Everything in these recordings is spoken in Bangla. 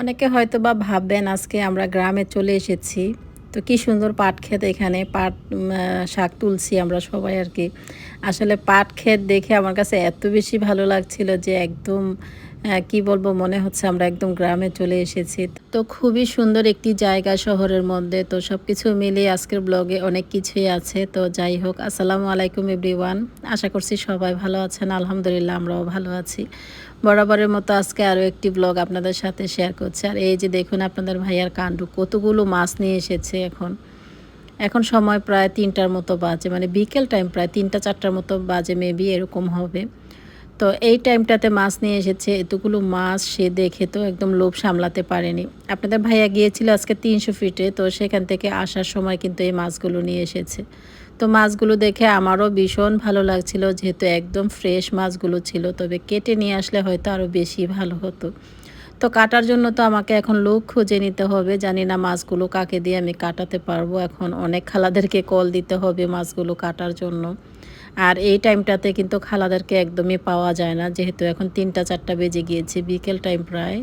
অনেকে হয়তো বা ভাববেন আজকে আমরা গ্রামে চলে এসেছি। তো কি সুন্দর পাট ক্ষেত এখানে, পাট শাক তুলছি আমরা সবাই আর কি। আসলে পাট ক্ষেত দেখে আমার কাছে এত বেশি ভালো লাগছিল যে একদম কি বলব, মনে হচ্ছে আমরা একদম গ্রামে চলে এসেছি। তো খুবই সুন্দর একটি জায়গা শহরের মধ্যে। তো সব কিছু মিলিয়ে আজকের ব্লগে অনেক কিছুই আছে। তো যাই হোক, আসসালামু আলাইকুম এভরিওয়ান। আশা করছি সবাই ভালো আছেন। আলহামদুলিল্লাহ, আমরাও ভালো আছি। বরাবরের মতো আজকে আরও একটি ব্লগ আপনাদের সাথে শেয়ার করছি। আর এই যে দেখুন আপনাদের ভাইয়ার কাণ্ডু, কতগুলো মাছ নিয়ে এসেছে এখন। এখন সময় প্রায় তিনটার মতো বাজে মানে বিকেল টাইম প্রায় তিনটা, চারটার মতো বাজে মেবি এরকম হবে। তো এই টাইমটাতে মাছ নিয়ে এসেছে, এতগুলো মাছ সে দেখে তো একদম লোভ সামলাতে পারেনি। আপনাদের ভাইয়া গিয়েছিল আজকে তিনশো ফিটে তো সেখান থেকে আসার সময় কিন্তু এই মাছগুলো নিয়ে এসেছে। তো মাছগুলো দেখে আমারও ভীষণ ভালো লাগছিল, যেহেতু একদম ফ্রেশ মাছগুলো ছিল, তবে কেটে নিয়ে আসলে হয়তো আরও বেশি ভালো হতো। তো কাটার জন্য তো আমাকে এখন লোক খুঁজে নিতে হবে, জানি না মাছগুলো কাকে দিয়ে আমি কাটাতে পারব, এখন অনেক খালাদেরকে কল দিতে হবে মাছগুলো কাটার জন্য। আর এই টাইমটাতে কিন্তু খালাদেরকে একদমই পাওয়া যায় না, যেহেতু এখন তিনটা চারটা বেজে গিয়েছে, বিকেল টাইম প্রায়।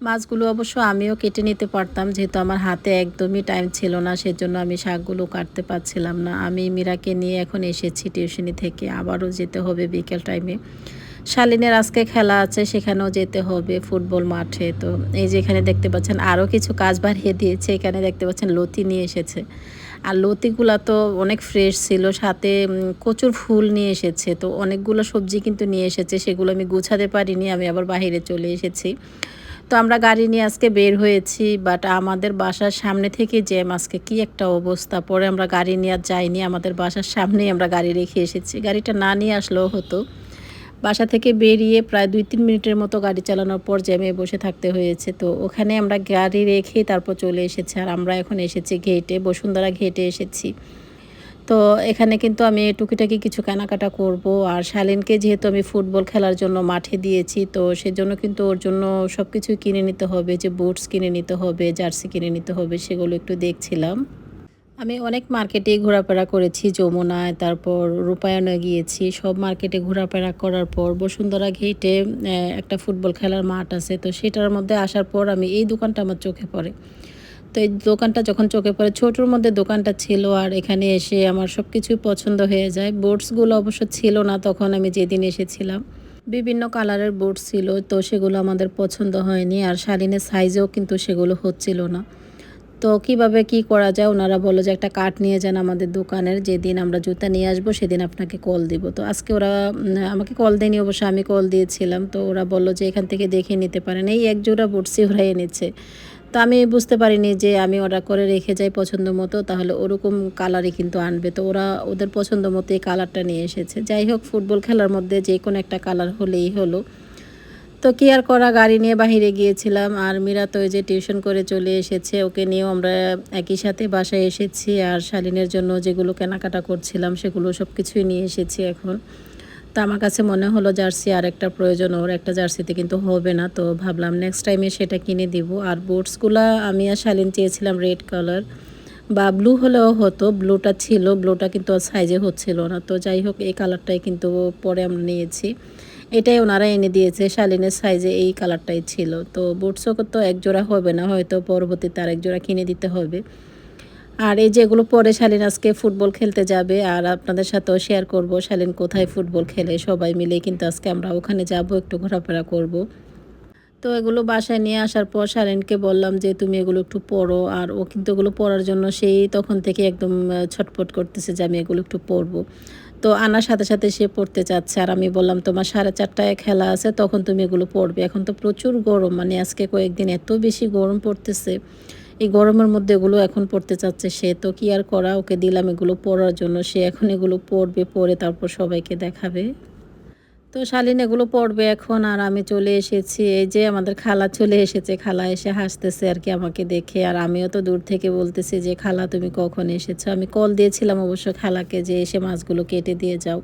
মাছগুলো অবশ্য আমিও কেটে নিতে পারতাম, যেহেতু আমার হাতে একদমই টাইম ছিল না, সেজন্য আমি শাকগুলো কাটতে পারছিলাম না। আমি মীরাকে নিয়ে এখন এসেছি টিউশনি থেকে, আবারও যেতে হবে বিকেল টাইমে শালিনের আজকে খেলা আছে, সেখানেও যেতে হবে ফুটবল মাঠে। তো এই যে এখানে দেখতে পাচ্ছেন, আরও কিছু কাজ বাড়িয়ে দিয়েছে, এখানে দেখতে পাচ্ছেন লতি নিয়ে এসেছে। আর লতিগুলা তো অনেক ফ্রেশ ছিল, সাথে কচুর ফুল নিয়ে এসেছে। তো অনেকগুলো সবজি কিন্তু নিয়ে এসেছে, সেগুলো আমি গুছাতে পারিনি, আমি আবার বাইরে চলে এসেছি। তো আমরা গাড়ি নিয়ে আজকে বের হয়েছি বাট আমাদের বাসার সামনে থেকে জ্যাম আজকে কি একটা অবস্থা। পরে আমরা গাড়ি নিয়ে যাইনি, আমাদের বাসার সামনেই আমরা গাড়ি রেখে এসেছি। গাড়িটা না নিয়ে আসলেও হতো। বাসা থেকে বেরিয়ে প্রায় দুই তিন মিনিটের মতো গাড়ি চালানোর পর জ্যামে বসে থাকতে হয়েছে। তো ওখানে আমরা গাড়ি রেখে তারপর চলে এসেছি, আর আমরা এখন এসেছি ঘেটে বসুন্ধরা ঘেটে এসেছি। তো এখানে কিন্তু আমি টুকিটাকি কিছু কেনাকাটা করব। আর শালিনকে যেহেতু আমি ফুটবল খেলার জন্য মাঠে দিয়েছি, তো সেজন্য কিন্তু ওর জন্য সব কিছু কিনে নিতে হবে, যে বুটস কিনে নিতে হবে, জার্সি কিনে নিতে হবে, সেগুলো একটু দেখছিলাম। আমি অনেক মার্কেটে ঘোরাফেরা করেছি, যমুনায়, তারপর রূপায়ণে গিয়েছি, সব মার্কেটে ঘোরাফেরা করার পর বসুন্ধরা ঘেটে একটা ফুটবল খেলার মাঠ আছে, তো সেটার মধ্যে আসার পর আমি এই দোকানটা আমার চোখে পড়ে। তো এই দোকানটা যখন চোখে পড়ে, ছোটোর মধ্যে দোকানটা ছিল আর এখানে এসে আমার সব কিছুই পছন্দ হয়ে যায়। বোর্ডসগুলো অবশ্য ছিল না তখন আমি যেদিন এসেছিলাম। বিভিন্ন কালারের বোর্ড ছিল, তো সেগুলো আমাদের পছন্দ হয়নি আর শালিনের সাইজেও কিন্তু সেগুলো হচ্ছিল না। তো কীভাবে কি করা যায়? ওনারা বলল যে একটা কাঠ নিয়ে যান আমাদের দোকানের, যেদিন আমরা জুতা নিয়ে আসব সেদিন আপনাকে কল দিব। তো আজকে ওরা আমাকে কল দেয়নি, অবশ্য আমি কল দিয়েছিলাম। তো ওরা বলল যে এখান থেকে দেখে নিতে পারেন। এই এক জোড়া বুটসি ওরা এনেছে। তো আমি বুঝতে পারিনি যে আমি অর্ডার করে রেখে যাই পছন্দ মতো, তাহলে ওরকম কালারই কিন্তু আনবে। তো ওরা ওদের পছন্দ মতো এই কালারটা নিয়ে এসেছে। যাই হোক, ফুটবল খেলার মধ্যে যে কোনো একটা কালার হলেই হলো। তো কি আর করা, গাড়ি নিয়ে বাহিরে গিয়েছিলাম আর মীরা তো ওই যে টিউশন করে চলে এসেছে, ওকে নিয়েও আমরা একই সাথে বাসায় এসেছি। আর শালিনের জন্য যেগুলো কেনাকাটা করছিলাম, সেগুলো সব কিছুই নিয়ে এসেছি এখন। তো আমার কাছে মনে হলো জার্সি আর একটা প্রয়োজন, ওর একটা জার্সিতে কিন্তু হবে না। তো ভাবলাম নেক্সট টাইমে সেটা কিনে দিব। আর বুটসগুলো আমি আর শালিন চেয়েছিলাম রেড কালার বা ব্লু হলেও হতো। ব্লুটা ছিল ব্লুটা কিন্তু আর সাইজে হচ্ছিল না। তো যাই হোক, এই কালারটাই কিন্তু পরে আমরা নিয়েছি। এটাই ওনারা এনে দিয়েছে, শালিনের সাইজে এই কালারটাই ছিল। তো বুটসও তো এক জোড়া হবে না, হয়তো পরবর্তীতে আরেক জোড়া কিনে দিতে হবে। আর এই যেগুলো পরে শালিন আজকে ফুটবল খেলতে যাবে আর আপনাদের সাথেও শেয়ার করব শালিন কোথায় ফুটবল খেলে সবাই মিলে কিন্তু আজকে আমরা ওখানে যাব একটু ঘোরাফেরা করব। তো এগুলো বাসায় নিয়ে আসার পর শালিনকে বললাম যে তুমি এগুলো একটু পড়ো। আর ও কিন্তু এগুলো পড়ার জন্য সেই তখন থেকে একদম আহ, ছটফট করতেছে যে আমি এগুলো একটু পড়ব। তো আনার সাথে সাথে সে পড়তে চাচ্ছে। আর আমি বললাম তোমার সাড়ে চারটায় খেলা আছে তখন তুমি এগুলো পড়বে। এখন তো প্রচুর গরম মানে আজকে কয়েকদিন এত বেশি গরম পড়তেছে। এই গরমের মধ্যে এগুলো এখন পড়তে চাচ্ছে সে, তো কি আর করা? ওকে দিলাম এগুলো পড়ার জন্য। সে এখন এগুলো পড়বে, পড়ে তারপর সবাইকে দেখাবে। তো শালিন এগুলো পড়বে এখন, আর আমি চলে এসেছি। এই যে আমাদের খালা চলে এসেছে। খালা এসে হাসতেছে আর কি আমাকে দেখে। আর আমিও তো দূর থেকে বলতেছি যে, খালা, তুমি কখন এসেছ? আমি কল দিয়েছিলাম অবশ্য খালাকে যে, এসে মাছগুলো কেটে দিয়ে যাও।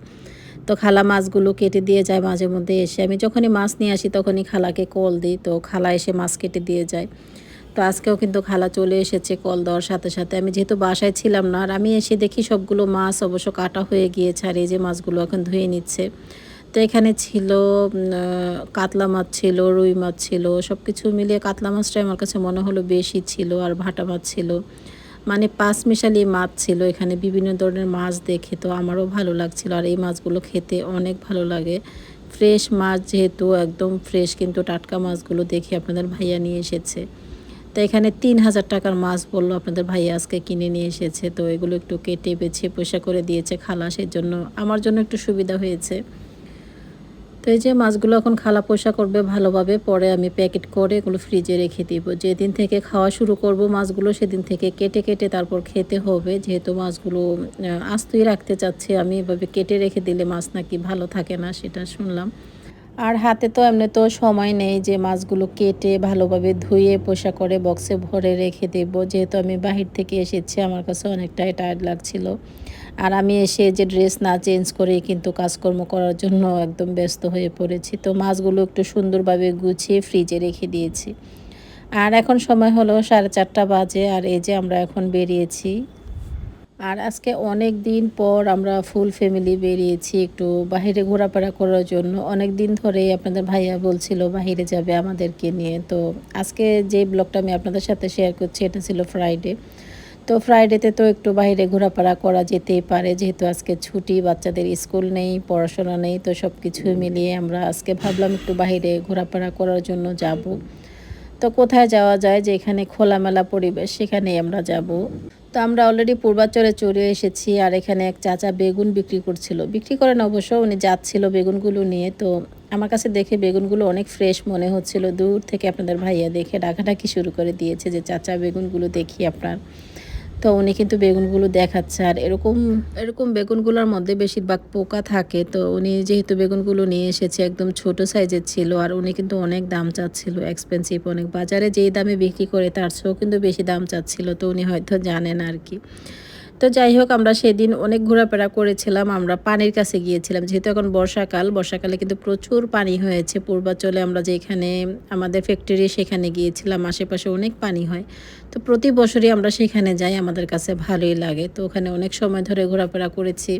তো খালা মাছগুলো কেটে দিয়ে যায় মাঝে মধ্যে এসে। আমি যখনই মাছ নিয়ে আসি, তখনই খালাকে কল দিই। তো খালা এসে মাছ কেটে দিয়ে যায়। তো আজকেও কিন্তু খালা চলে এসেছে কল দেওয়ার সাথে সাথে। আমি যেহেতু বাসায় ছিলাম না আর আমি এসে দেখি সবগুলো মাছ অবশ্য কাটা হয়ে গিয়েছে আর এই যে মাছগুলো এখন ধুয়ে নিচ্ছে। তো এখানে ছিল কাতলা মাছ ছিল, রুই মাছ ছিল সব কিছু মিলিয়ে কাতলা মাছটাই আমার কাছে মনে হলো বেশি ছিল আর ভাটা মাছ ছিল। মানে পাঁচ মিশালি মাছ ছিল, এখানে বিভিন্ন ধরনের মাছ দেখে তো আমারও ভালো লাগছিল আর এই মাছগুলো খেতে অনেক ভালো লাগে। ফ্রেশ মাছ যেহেতু একদম ফ্রেশ কিন্তু টাটকা মাছগুলো দেখে আপনাদের ভাইয়া নিয়ে এসেছে। তো এখানে তিন হাজার টাকার মাছ বলল আপনাদের ভাইয়া আজকে কিনে নিয়ে এসেছে। তো এগুলো একটু কেটে, বেছে পয়সা করে দিয়েছে খালা সেই জন্য আমার জন্য একটু সুবিধা হয়েছে। তো এই যে মাছগুলো এখন খালা পয়সা করবে ভালোভাবে, পরে আমি প্যাকেট করে এগুলো ফ্রিজে রেখে দিব। যেদিন থেকে খাওয়া শুরু করব মাছগুলো, সেদিন থেকে কেটে কেটে তারপর খেতে হবে। যেহেতু মাছগুলো আস্তই রাখতে চাচ্ছি আমি, এভাবে কেটে রেখে দিলে মাছ নাকি ভালো থাকে না, সেটা শুনলাম। আর হাতে তো এমনি তো সময় নেই যে মাছগুলো কেটে ভালোভাবে ধুয়ে পোষা করে বক্সে ভরে রেখে দেব। যেহেতু আমি বাহির থেকে এসেছি, আমার কাছে অনেকটাই টায়ার্ড লাগছিল। আর আমি এসে যে ড্রেস না চেঞ্জ করে কিন্তু কাজকর্ম করার জন্য একদম ব্যস্ত হয়ে পড়েছি। তো মাছগুলো একটু সুন্দরভাবে গুছিয়ে ফ্রিজে রেখে দিয়েছি। আর এখন সময় হলো সাড়ে চারটা বাজে, আর এই যে আমরা এখন বেরিয়েছি আর আজকে অনেক দিন পর আমরা ফুল ফ্যামিলি বেরিয়েছি একটু বাইরে ঘোরাফেরা করার জন্য। অনেক দিন ধরেই আপনাদের ভাইয়া বলছিল বাইরে যাবে আমাদেরকে নিয়ে। তো আজকে যে ব্লগটা আমি আপনাদের সাথে শেয়ার করছি, এটা ছিল ফ্রাইডে তো ফ্রাইডেতে তো একটু বাইরে ঘোরাফেরা করা যেতেই পারে, যেহেতু আজকে ছুটি, বাচ্চাদের স্কুল নেই, পড়াশোনা নেই, তো সব কিছু মিলিয়ে আমরা আজকে ভাবলাম একটু বাইরে ঘোরাফেরা করার জন্য যাব। তো কোথায় যাওয়া যায়? যে এখানে খোলামেলা পরিবেশ, সেখানেই আমরা যাব। তো আমরা অলরেডি পূর্বাচলে চলে এসেছি আর এখানে এক চাচা বেগুন বিক্রি করছিল। বিক্রি করেন অবশ্য, উনি যাচ্ছিল বেগুনগুলো নিয়ে। তো আমার কাছে দেখে বেগুনগুলো অনেক ফ্রেশ মনে হচ্ছিল। দূর থেকে আপনাদের ভাইয়া দেখে ডাকাডাকি শুরু করে দিয়েছে যে, চাচা, বেগুনগুলো দেখি আপনার। তো উনি কিন্তু বেগুনগুলো দেখাচ্ছে। আর এরকম এরকম বেগুনগুলোর মধ্যে বেশিরভাগ পোকা থাকে। তো উনি যেহেতু বেগুনগুলো নিয়ে এসেছে, একদম ছোট সাইজের ছিল, আর উনি কিন্তু অনেক দাম চাচ্ছিল এক্সপেন্সিভ অনেক। বাজারে যেই দামে বিক্রি করে, তার চেয়েও কিন্তু বেশি দাম চাচ্ছিল। তো উনি হয়তো জানেন আর কি। তো যাই হোক, আমরা সেদিন অনেক ঘোরাফেরা করেছিলাম, আমরা পানির কাছে গিয়েছিলাম। যেহেতু এখন বর্ষাকাল, বর্ষাকালে কিন্তু প্রচুর পানি হয়েছে। পূর্বাচলে আমরা যেখানে, আমাদের ফ্যাক্টরি সেখানে গিয়েছিলাম, আশেপাশে অনেক পানি হয়। তো প্রতি বছরই আমরা সেখানে যাই, আমাদের কাছে ভালোই লাগে। তো ওখানে অনেক সময় ধরে ঘোরাফেরা করেছি,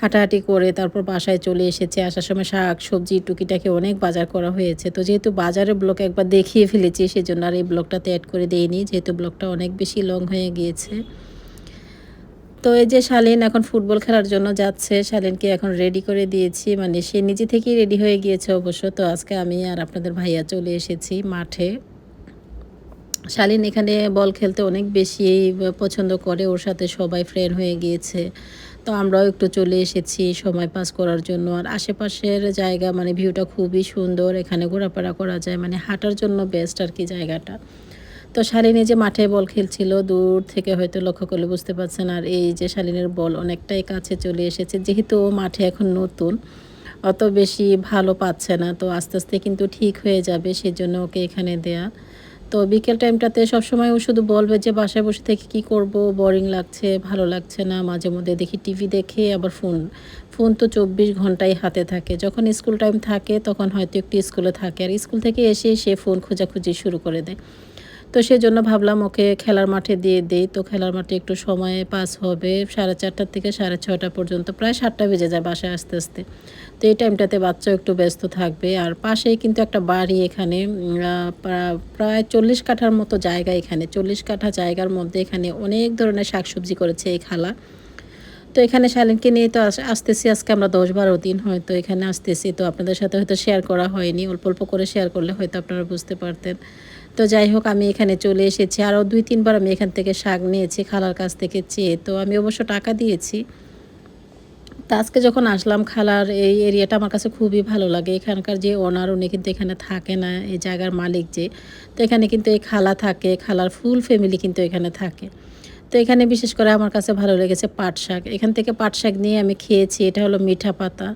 হাঁটাহাঁটি করে তারপর বাসায় চলে এসেছে। আসার সময় শাক, সবজি, টুকিটাকে অনেক বাজার করা হয়েছে। তো যেহেতু বাজারের ব্লক একবার দেখিয়ে ফেলেছি, সেজন্য আর এই ব্লকটাতে অ্যাড করে দিইনি। যেহেতু ব্লকটা অনেক বেশি লং হয়ে গিয়েছে। তো এই যে শালিন এখন ফুটবল খেলার জন্য যাচ্ছে, শালিনকে এখন রেডি করে দিয়েছি। মানে সে নিজে থেকেই রেডি হয়ে গিয়েছে অবশ্য। তো আজকে আমি আর আপনাদের ভাইয়া চলে এসেছি মাঠে। শালিন এখানে বল খেলতে অনেক বেশি পছন্দ করে, ওর সাথে সবাই ফ্রেন্ড হয়ে গিয়েছে। তো আমরাও একটু চলে এসেছি সময় পাস করার জন্য। আর আশেপাশের জায়গা মানে ভিউটা খুবই সুন্দর। এখানে ঘোরাফেরা করা যায় মানে হাঁটার জন্য বেস্ট আর কি জায়গাটা। তো শালিনী যে মাঠে বল খেলছিল, দূর থেকে হয়তো লক্ষ্য করলে বুঝতে পারছেন। আর এই যে শালিনের বল অনেকটাই কাছে চলে এসেছে, যেহেতু ও মাঠে এখন নতুন, অত বেশি ভালো পাচ্ছে না। তো আস্তে আস্তে কিন্তু ঠিক হয়ে যাবে, সেজন্য ওকে এখানে দেয়া। তো বিকেল টাইমটাতে সবসময় ও শুধু বলবে যে বাসায় বসে থেকে কি করব? বোরিং লাগছে, ভালো লাগছে না। মাঝে মধ্যে দেখি টিভি দেখে আবার ফোন ফোন তো চব্বিশ ঘন্টাই হাতে থাকে। যখন স্কুল টাইম থাকে, তখন হয়তো একটু স্কুলে থাকে। আর স্কুল থেকে এসে সে ফোন খোঁজাখুঁজি শুরু করে দেয়। তো সেজন্য ভাবলাম ওকে খেলার মাঠে দিয়ে দিই। তো খেলার মাঠে একটু সময় পাস হবে। সাড়ে চারটার থেকে সাড়ে ছটা পর্যন্ত, প্রায় সাতটা বেজে যায় বাসায় আস্তে আস্তে। তো এই টাইমটাতে বাচ্চা একটু ব্যস্ত থাকবে। আর পাশেই কিন্তু একটা বাড়ি এখানে প্রায় চল্লিশ কাঠার মতো জায়গা এখানে। চল্লিশ কাঠা জায়গার মধ্যে এখানে অনেক ধরনের শাকসবজি করেছে এই খালা। তো এখানে শালিনকে নিয়ে তো আসতেছি আজকে আমরা দশ বারো দিন হয়তো এখানে আসতেছি। তো আপনাদের সাথে হয়তো শেয়ার করা হয়নি। অল্প অল্প করে শেয়ার করলে হয়তো আপনারা বুঝতে পারতেন। তো যাই হোক, আমি এখানে চলে এসেছি। আরও দুই, তিনবার আমি এখান থেকে শাক নিয়েছি, খালার কাছ থেকে চেয়ে। তো আমি অবশ্য টাকা দিয়েছি। তা আজকে যখন আসলাম, খালার এই এরিয়াটা আমার কাছে খুবই ভালো লাগে। এখানকার যে ওনার উনি কিন্তু এখানে থাকে না, এই জায়গার মালিক যে। তো এখানে কিন্তু এই খালা থাকে, খালার ফুল ফ্যামিলি কিন্তু এখানে থাকে। তো এখানে বিশেষ করে আমার কাছে ভালো লেগেছে পাট শাক। এখান থেকে পাট শাক নিয়ে আমি খেয়েছি, এটা হলো মিঠা পাতা।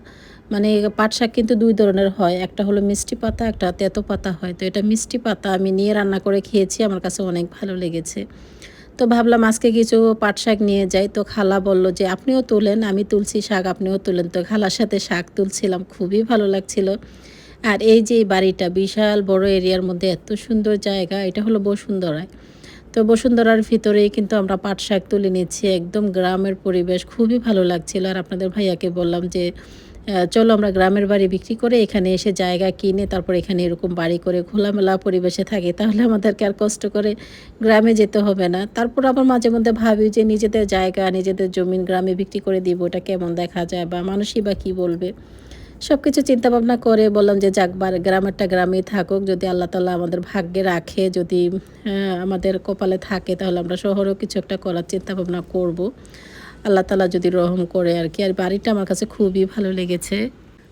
মানে পাট শাক কিন্তু দুই ধরনের হয়। একটা হলো মিষ্টি পাতা, একটা তেতো পাতা হয়। তো এটা মিষ্টি পাতা আমি নিয়ে রান্না করে খেয়েছি, আমার কাছে অনেক ভালো লেগেছে। তো ভাবলাম আজকে কিছু পাট শাক নিয়ে যাই। তো খালা বলল যে, আপনিও তুলেন, আমি তুলছি শাক, আপনিও তুলেন। তো খালার সাথে শাক তুলছিলাম, খুবই ভালো লাগছিল। আর এই যে বাড়িটা, বিশাল বড় এরিয়ার মধ্যে এত সুন্দর জায়গা, এটা হলো বসুন্ধরায় তো বসুন্ধরার ভিতরেই কিন্তু আমরা পাট শাক তুলে নিচ্ছি, একদম গ্রামের পরিবেশ, খুবই ভালো লাগছিল। আর আপনাদের ভাইয়াকে বললাম যে চলো আমরা গ্রামের বাড়ি বিক্রি করে এখানে এসে জায়গা কিনে তারপর এখানে এরকম বাড়ি করে খোলামেলা পরিবেশে থাকি, তাহলে আমাদেরকে আর কষ্ট করে গ্রামে যেতে হবে না। তারপর আবার মাঝে মধ্যে ভাবি যে নিজেদের জায়গা, নিজেদের জমিন গ্রামে বিক্রি করে দিব ওটা কেমন দেখা যায় বা মানুষই বা কী বলবে? সব কিছু চিন্তা ভাবনা করে বললাম যে যাকবার গ্রামেরটা গ্রামেই থাকুক, যদি আল্লাহ তালা আমাদের ভাগ্যে রাখে, যদি আমাদের কপালে থাকে, তাহলে আমরা শহরেও কিছু একটা করার চিন্তা ভাবনা করব। আল্লাহ তালা যদি রহম করে আর কি আর বাড়িটা আমার কাছে খুবই ভালো লেগেছে।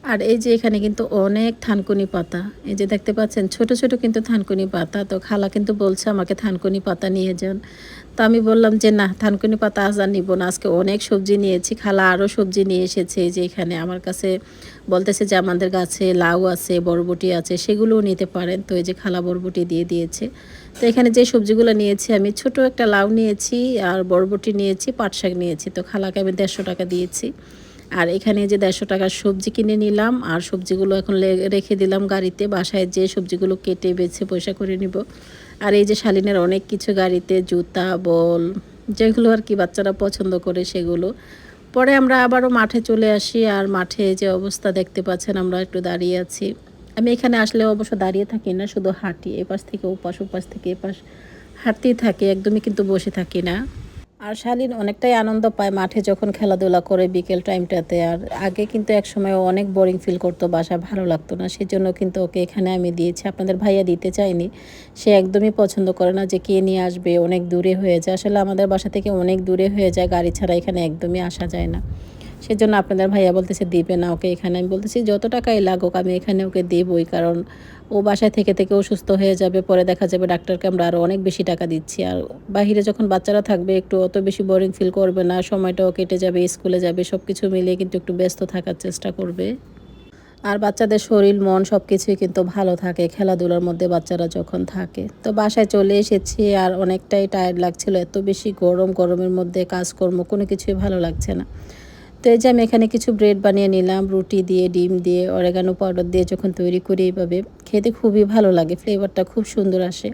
আর এই যে এখানে কিন্তু অনেক থানকুনি পাতা। এই যে দেখতে পাচ্ছেন, ছোট ছোট কিন্তু থানকুনি পাতা। তো খালা কিন্তু বলছে আমাকে থানকুনি পাতা নিয়ে যান। তো আমি বললাম যে না থানকুনি পাতা আজ আর নিব না। আজকে অনেক সবজি নিয়েছি। খালা আরও সবজি নিয়ে এসেছে যে এখানে। আমার কাছে বলতেছে যে, আমাদের গাছে লাউ আছে, বরবটি আছে, সেগুলোও নিতে পারেন। তো এই যে খালা বরবটি দিয়ে দিয়েছে। তো এখানে যে সবজিগুলো নিয়েছি, আমি ছোট একটা লাউ নিয়েছি আর বরবটি নিয়েছি পাট শাক নিয়েছি। তো খালাকে আমি দেড়শো টাকা দিয়েছি। আর এখানে যে দেড়শো টাকার সবজি কিনে নিলাম, আর সবজিগুলো এখন রেখে দিলাম গাড়িতে, বাসায় যে সবজিগুলো কেটে বেছে পয়সা করে নিব। আর এই যে শালিনের অনেক কিছু গাড়িতে, জুতা, বল, যেগুলো আর কি বাচ্চারা পছন্দ করে সেগুলো। পরে আমরা আবারও মাঠে চলে আসি, আর মাঠে যে অবস্থা দেখতে পাচ্ছেন আমরা একটু দাঁড়িয়ে আছি। আমি এখানে আসলে অবশ্য দাঁড়িয়ে থাকি না, শুধু হাঁটি, এপাশ থেকে ওপাশ ওপাশ থেকে এপাশ। হাঁটতেই থাকি, একদমই কিন্তু বসে থাকি না। আর শালীন অনেকটাই আনন্দ পায় মাঠে যখন খেলাধুলা করে বিকেল টাইমটাতে। আর আগে কিন্তু এক সময় অনেক বোরিং ফিল করতো বাসা ভালো লাগতো না। সেজন্য কিন্তু ওকে এখানে আমি দিয়েছি। আপনাদের ভাইয়া দিতে চাইনি সে একদমই পছন্দ করে না যে কে নিয়ে আসবে, অনেক দূরে হয়ে যায়। আসলে আমাদের বাসা থেকে অনেক দূরে হয়ে যায়, গাড়ি ছাড়া এখানে একদমই আসা যায় না। সেজন্য আপনাদের ভাইয়া বলতেছে, দিবে না ওকে এখানে। আমি বলতেছি, যত টাকাই লাগুক, আমি এখানে ওকে দেবই। কারণ ও বাসায় থেকে থেকে অসুস্থ হয়ে যাবে, পরে দেখা যাবে ডাক্তারকে আমরা আরও অনেক বেশি টাকা দিচ্ছি। আর বাহিরে যখন বাচ্চারা থাকবে, একটু অত বেশি বোরিং ফিল করবে না, সময়টাও কেটে যাবে, স্কুলে যাবে সব কিছু মিলিয়ে কিন্তু একটু ব্যস্ত থাকার চেষ্টা করবে। আর বাচ্চাদের শরীর, মন সব কিছুই কিন্তু ভালো থাকে, খেলাধুলার মধ্যে বাচ্চারা যখন থাকে। তো বাসায় চলে এসেছি আর অনেকটাই টায়ার্ড লাগছিল, এত বেশি গরম, গরমের মধ্যে কাজকর্ম, কোনো কিছুই ভালো লাগছে না। তো এই যে আমি এখানে কিছু ব্রেড বানিয়ে নিলাম, রুটি দিয়ে, ডিম দিয়ে অরেগানো পাউডার দিয়ে যখন তৈরি করি এইভাবে, খেতে খুবই ভালো লাগে ফ্লেভারটা খুব সুন্দর আসে।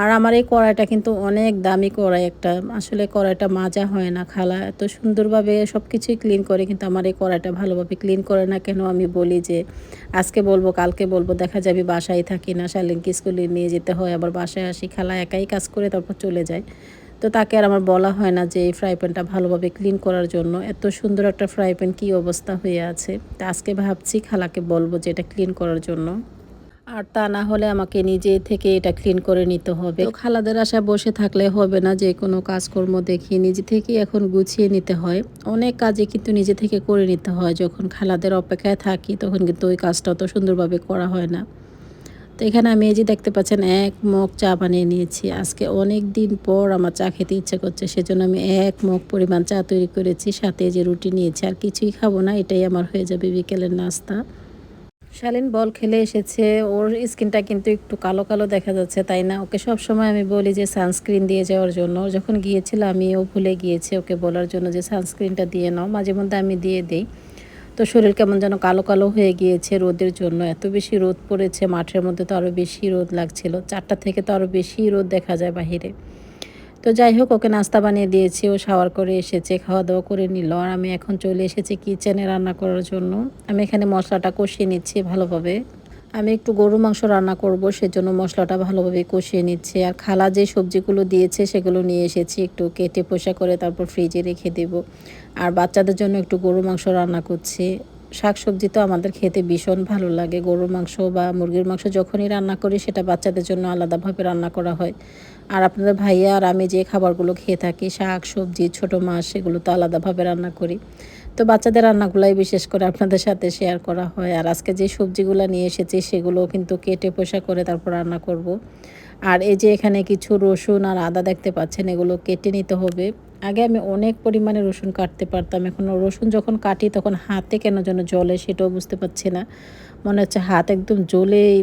আর আমার এই কড়াইটা কিন্তু অনেক দামি কড়াই একটা, আসলে কড়াইটা মাজা হয় না, খালা এত সুন্দরভাবে সব কিছুই ক্লিন করে, কিন্তু আমার এই কড়াইটা ভালোভাবে ক্লিন করে না কেন আমি বলি যে, আজকে বলব, কালকে বলব, দেখা যাবে বাসায় থাকি না শালিনকে স্কুলে নিয়ে যেতে হয়, আবার বাসায় আসি, খালা একাই কাজ করে তারপর চলে যায়। তো তাকে আর আমার বলা হয় না যে এই ফ্রাই প্যানটা ভালোভাবে ক্লিন করার জন্য। এত সুন্দর একটা ফ্রাই প্যান কী অবস্থা হয়ে আছে। তা আজকে ভাবছি খালাকে বলব যে এটা ক্লিন করার জন্য। আর তা না হলে আমাকে নিজে থেকে এটা ক্লিন করে নিতে হবে। তো খালাদের আশা বসে থাকলে হবে না, যে কোনো কাজকর্ম দেখি নিজে থেকেই এখন গুছিয়ে নিতে হয়। অনেক কাজে কিন্তু নিজে থেকে করে নিতে হয়। যখন খালাদের অপেক্ষায় থাকি, তখন কিন্তু ওই কাজটা অত সুন্দরভাবে করা হয় না। তো এখানে আমি এই যে দেখতে পাচ্ছেন, এক মগ চা বানিয়ে নিয়েছি। আজকে অনেক দিন পর আমার চা খেতে ইচ্ছে করছে, সেজন্য আমি এক মগ পরিমাণ চা তৈরি করেছি, সাথে যে রুটি নিয়েছি। আর কিছুই খাব না, এটাই আমার হয়ে যাবে বিকেলের নাস্তা। শালীন বল খেলে এসেছে, ওর স্কিনটা কিন্তু একটু কালো কালো দেখা যাচ্ছে, তাই না? ওকে সব সময় আমি বলি যে সানস্ক্রিন দিয়ে যাওয়ার জন্য। যখন গিয়েছিল ও ভুলে গিয়েছে ওকে বলার জন্য যে সানস্ক্রিনটা দিয়ে নাও। মাঝে মধ্যে আমি দিয়ে দিই। তো শরীর কেমন যেন কালো কালো হয়ে গিয়েছে রোদের জন্য। এত বেশি রোদ পড়েছে, মাঠের মধ্যে তো আরও বেশি রোদ লাগছিল। চারটা থেকে তো আরও বেশি রোদ দেখা যায় বাহিরে। তো যাই হোক, ওকে নাস্তা বানিয়ে দিয়েছি, ও শাওয়ার করে এসেছে খাওয়া দাওয়া করে নিল। আর আমি এখন চলে এসেছি কিচেনে রান্না করার জন্য। আমি এখানে মশলাটা কষিয়ে নিচ্ছি ভালোভাবে। আমি একটু গরু মাংস রান্না করব, সেজন্য মশলাটা ভালোভাবে কষিয়ে নিচ্ছি। আর খালা যে সবজিগুলো দিয়েছে, সেগুলো নিয়ে এসেছি, একটু কেটে পোষা করে তারপর ফ্রিজে রেখে দেব। আর বাচ্চাদের জন্য একটু গরু মাংস রান্না করছি। শাক সবজি তো আমাদের খেতে ভীষণ ভালো লাগে। গরুর মাংস বা মুরগির মাংস যখনই রান্না করি, সেটা বাচ্চাদের জন্য আলাদাভাবে রান্না করা হয়। আর আপনাদের ভাইয়া আর আমি যে খাবারগুলো খেয়ে থাকি শাক সবজি ছোটো মাছ, সেগুলো তো আলাদাভাবে রান্না করি। তো বাচ্চাদের রান্নাগুলাই বিশেষ করে আপনাদের সাথে শেয়ার করা হয় আর আজকে যে সবজিগুলো নিয়ে এসেছি সেগুলো কিন্তু কেটে পোষা করে তারপর রান্না করব। আর এই যে এখানে কিছু রসুন আর আদা দেখতে পাচ্ছেন, এগুলো কেটে নিতে হবে আগে আমি অনেক পরিমাণে রসুন কাটতে পারতাম, এখন রসুন যখন কাটি তখন হাতে কেন যেন জলে সেটাও বুঝতে পারছি না মনে হচ্ছে হাত একদম জ্বলেই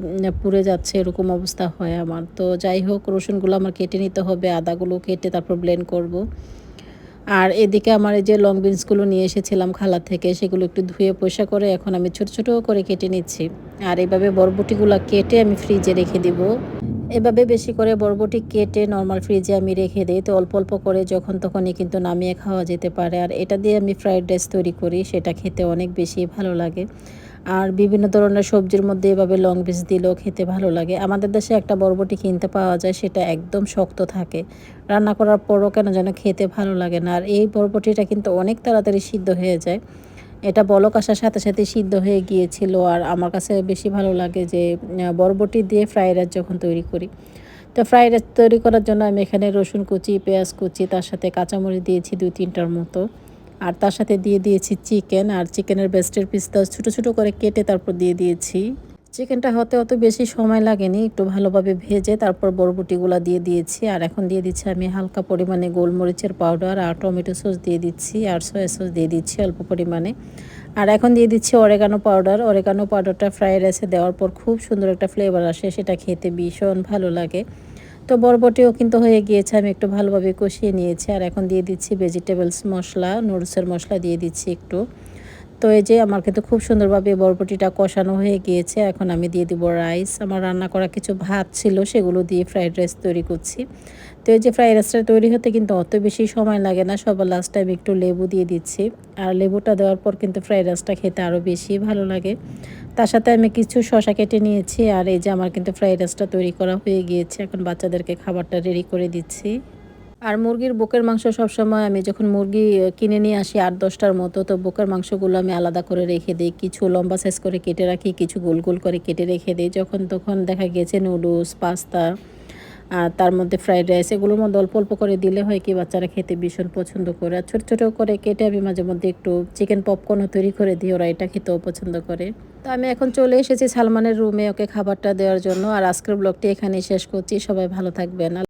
পুড়ে যাচ্ছে, এরকম অবস্থা হয় আমার তো যাই হোক, রসুনগুলো আমার কেটে নিতে হবে, আদাগুলো কেটে তারপর ব্লেন্ড করব। আর এদিকে আমার এই যে লং বিনসগুলো নিয়ে এসেছিলাম খালা থেকে, সেগুলো একটু ধুয়ে পয়সা করে এখন আমি ছোট ছোট করে কেটে নিচ্ছি। আর এইভাবে বরবটিগুলো কেটে আমি ফ্রিজে রেখে দিব। এভাবে বেশি করে বরবটি কেটে নর্মাল ফ্রিজে আমি রেখে দিই, তো অল্প অল্প করে যখন তখনই কিন্তু নামিয়ে খাওয়া যেতে পারে। আর এটা দিয়ে আমি ফ্রাইড রাইস তৈরি করি, সেটা খেতে অনেক বেশি ভালো লাগে। আর বিভিন্ন ধরনের সবজির মধ্যে এভাবে লং পিস দিলেও খেতে ভালো লাগে। আমাদের দেশে একটা বরবটি কিনতে পাওয়া যায়, সেটা একদম শক্ত থাকে। রান্না করার পরও কেন যেন খেতে ভালো লাগে না। আর এই বরবটিটা কিন্তু অনেক তাড়াতাড়ি সিদ্ধ হয়ে যায়। এটা বলক আসার সাথে সাথে সিদ্ধ হয়ে গিয়েছিল। আর আমার কাছে বেশি ভালো লাগে যে বরবটি দিয়ে ফ্রাইড রাইস যখন তৈরি করি। তো ফ্রাইড রাইস তৈরি করার জন্য আমি এখানে রসুন কুচি, পেঁয়াজ কুচি, তার সাথে কাঁচামরিচ দিয়েছি দুই তিনটার মতো। আর তার সাথে দিয়ে দিয়েছি চিকেন, আর চিকেনের বেস্টের পিসটা ছোটো ছোটো করে কেটে তারপর দিয়ে দিয়েছি। চিকেনটা হতে অত বেশি সময় লাগেনি, একটু ভালোভাবে ভেজে তারপর বরবটিগুলো দিয়ে দিয়েছি। আর এখন দিয়ে দিচ্ছি আমি হালকা পরিমাণে গোলমরিচের পাউডার আর টমেটো সস দিয়ে দিচ্ছি, আর সয়া সস দিয়ে দিচ্ছি অল্প পরিমাণে। আর এখন দিয়ে দিচ্ছি অরেগানো পাউডার অরেগানো পাউডারটা ফ্রাইড রাইসে দেওয়ার পর খুব সুন্দর একটা ফ্লেভার আসে, সেটা খেতে ভীষণ ভালো লাগে। তো বরবটিও কিন্তু হয়ে গিয়েছে, আমি একটু ভালোভাবে কষিয়ে নিয়েছি। আর এখন দিয়ে দিচ্ছি ভেজিটেবলস মশলা নুডলসের মশলা দিয়ে দিচ্ছি একটু। তো এই যে আমার কিন্তু খুব সুন্দরভাবে বরবটিটা কষানো হয়ে গিয়েছে। এখন আমি দিয়ে দিব রাইস। আমার রান্না করা কিছু ভাত ছিল, সেগুলো দিয়ে ফ্রাইড রাইস তৈরি করছি। তো এই যে ফ্রাইড রাইসটা তৈরি হতে কিন্তু অত বেশি সময় লাগে না, সবার লাস্ট টাইম একটু লেবু দিয়ে দিচ্ছি। আর লেবুটা দেওয়ার পর কিন্তু ফ্রাইড রাইসটা খেতে আরও বেশি ভালো লাগে। তার সাথে আমি কিছু শশা কেটে নিয়েছি, আর এই যে আমার কিন্তু ফ্রাইড রাইসটা তৈরি করা হয়ে গিয়েছে। এখন বাচ্চাদেরকে খাবারটা রেডি করে দিচ্ছি। আর মুরগির বুকের মাংস সবসময় আমি যখন মুরগি কিনে নিয়ে আসি আট দশটার মতো, তো বুকের মাংসগুলো আমি আলাদা করে রেখে দিই। কিছু লম্বা সাইজ করে কেটে রাখি, কিছু গোল গোল করে কেটে রেখে দিই। যখন তখন দেখা গেছে নুডলস পাস্তা আর তার মধ্যে ফ্রাইড রাইস এগুলোর মধ্যে অল্প অল্প করে দিলে হয় কি বাচ্চারা খেতে ভীষণ পছন্দ করে। আর ছোটো ছোটো করে কেটে আমি মাঝে মধ্যে একটু চিকেন পপকর্নও তৈরি করে দিই, ওরা এটা খেতেও পছন্দ করে। তো আমি এখন চলে এসেছি সালমানের রুমে ওকে খাবারটা দেওয়ার জন্য। আর আজকের ব্লগটি এখানেই শেষ করছি। সবাই ভালো থাকবেন।